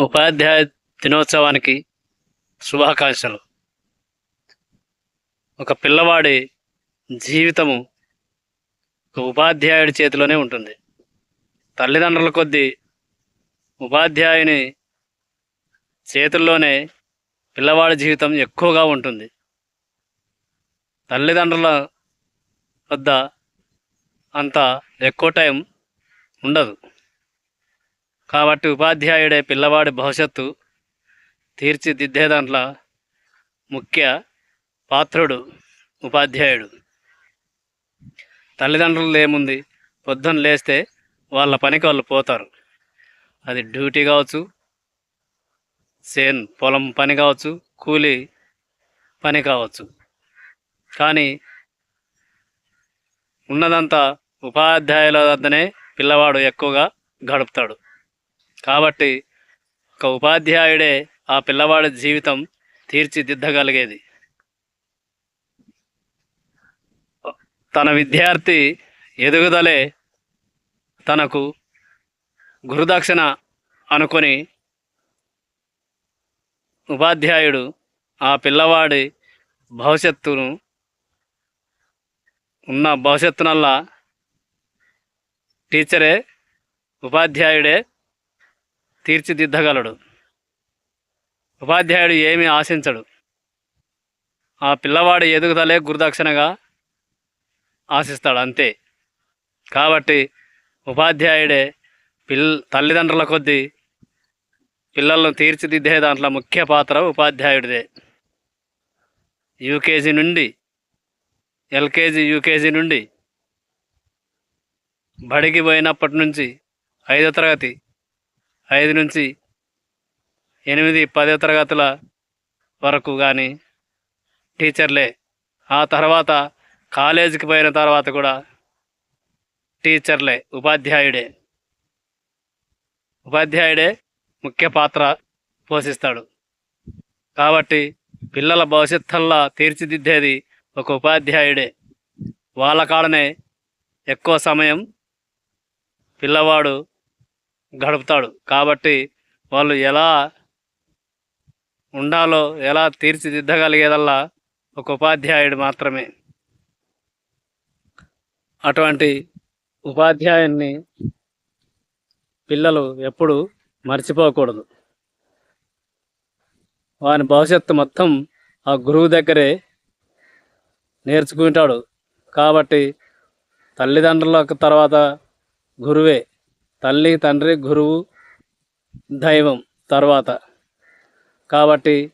ఉపాధ్యాయ దినోత్సవానికి శుభాకాంక్షలు. ఒక పిల్లవాడి జీవితము ఒక ఉపాధ్యాయుడి చేతిలోనే ఉంటుంది. తల్లిదండ్రుల కొద్దీ ఉపాధ్యాయుని చేతుల్లోనే పిల్లవాడి జీవితం ఎక్కువగా ఉంటుంది. తల్లిదండ్రుల వద్ద అంత ఎక్కువ టైం ఉండదు. కాబట్టి ఉపాధ్యాయుడే పిల్లవాడి భవిష్యత్తు తీర్చిదిద్దే దాంట్లో ముఖ్య పాత్రుడు ఉపాధ్యాయుడు. తల్లిదండ్రులు ఏముంది? పొద్దున్న లేస్తే వాళ్ళ పనికి వాళ్ళు పోతారు. అది డ్యూటీ కావచ్చు సేన్ పొలం పని కావచ్చు కూలీ పని కావచ్చు. కానీ ఉన్నదంతా ఉపాధ్యాయుల వద్దనే పిల్లవాడు ఎక్కువగా గడుపుతాడు. కాబట్టి ఒక ఉపాధ్యాయుడే ఆ పిల్లవాడి జీవితం తీర్చిదిద్దగలిగేది. తన విద్యార్థి ఎదుగుదలే తనకు గురుదక్షిణ అనుకొని ఉపాధ్యాయుడు ఆ పిల్లవాడి భవిష్యత్తును ఉన్న భవిష్యత్తునల్లా టీచరే ఉపాధ్యాయుడే తీర్చిదిద్దగలడు. ఉపాధ్యాయుడు ఏమీ ఆశించడు. ఆ పిల్లవాడి ఎదుగుదలే గురుదక్షిణగా ఆశిస్తాడు అంతే కాబట్టి ఉపాధ్యాయుడే పిల్ తల్లిదండ్రుల కొద్దీ పిల్లలను తీర్చిదిద్దే దాంట్లో ముఖ్య పాత్ర ఉపాధ్యాయుడిదే. యూకేజీ నుండి ఎల్కేజీ యూకేజీ నుండి బడికి పోయినప్పటి నుంచి ఐదో తరగతి ఐదు నుంచి ఎనిమిది పదో తరగతుల వరకు కానీ టీచర్లే. ఆ తర్వాత కాలేజీకి పోయిన తర్వాత కూడా టీచర్లే ఉపాధ్యాయుడే. ఉపాధ్యాయుడే ముఖ్య పాత్ర పోషిస్తాడు. కాబట్టి పిల్లల భవిష్యత్తుల్లా తీర్చిదిద్దేది ఒక ఉపాధ్యాయుడే. వాళ్ళ కాడనే ఎక్కువ సమయం పిల్లవాడు గడుపుతాడు. కాబట్టి వాళ్ళు ఎలా ఉండాలో ఎలా తీర్చిదిద్దగలిగేదల్లా ఒక ఉపాధ్యాయుడు మాత్రమే. అటువంటి ఉపాధ్యాయుని పిల్లలు ఎప్పుడు మర్చిపోకూడదు. వాని భవిష్యత్తు మొత్తం ఆ గురువు దగ్గరే నేర్చుకుంటాడు. కాబట్టి తల్లిదండ్రుల తర్వాత గురువే. తల్లి తండ్రి గురువు దైవం తర్వాత. కాబట్టి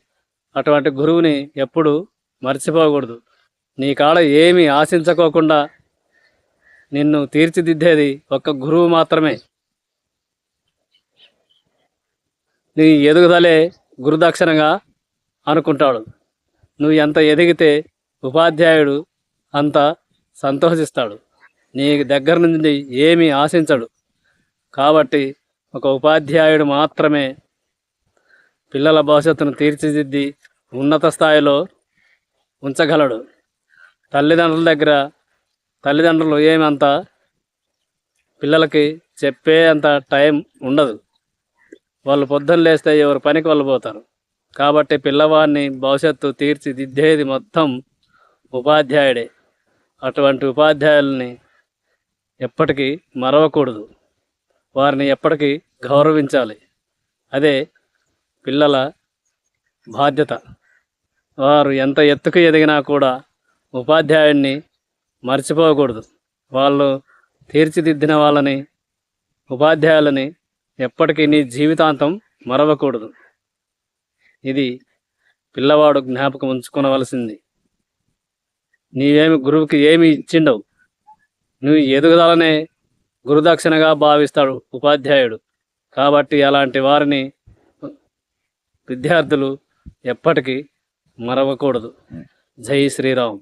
అటువంటి గురువుని ఎప్పుడు మర్చిపోకూడదు. నీ కాడ ఏమి ఆశించుకోకుండా నిన్ను తీర్చిదిద్దేది ఒక గురువు మాత్రమే. నీ ఎదుగుదలే గురుదక్షిణగా అనుకుంటాడు. నువ్వు ఎంత ఎదిగితే ఉపాధ్యాయుడు అంత సంతోషిస్తాడు. నీ దగ్గర నుండి ఏమీ ఆశించడు. కాబట్టి ఒక ఉపాధ్యాయుడు మాత్రమే పిల్లల భవిష్యత్తును తీర్చిదిద్ది ఉన్నత స్థాయిలో ఉంచగలడు. తల్లిదండ్రుల దగ్గర తల్లిదండ్రులు ఏమంత పిల్లలకి చెప్పే అంత టైం ఉండదు. వాళ్ళు పొద్దున్న లేస్తే ఎవరు పనికి వాళ్ళు పోతారు. కాబట్టి పిల్లవాడిని భవిష్యత్తు తీర్చిదిద్దేది మొత్తం ఉపాధ్యాయుడే. అటువంటి ఉపాధ్యాయుల్ని ఎప్పటికీ మరవకూడదు. వారిని ఎప్పటికీ గౌరవించాలి. అదే పిల్లల బాధ్యత. వారు ఎంత ఎత్తుకు ఎదిగినా కూడా ఉపాధ్యాయుడిని మర్చిపోకూడదు. వాళ్ళు తీర్చిదిద్దిన వాళ్ళని ఉపాధ్యాయులని ఎప్పటికీ నీ జీవితాంతం మరవకూడదు. ఇది పిల్లవాడు జ్ఞాపకం ఉంచుకోవలసింది. నీవేమి గురువుకి ఏమి ఇచ్చిండవు. నువ్వు ఎదుగుదలనే గురుదక్షిణగా భావిస్తాడు ఉపాధ్యాయుడు. కాబట్టి అలాంటి వారిని విద్యార్థులు ఎప్పటికీ మరవకూడదు. జై శ్రీరామ్.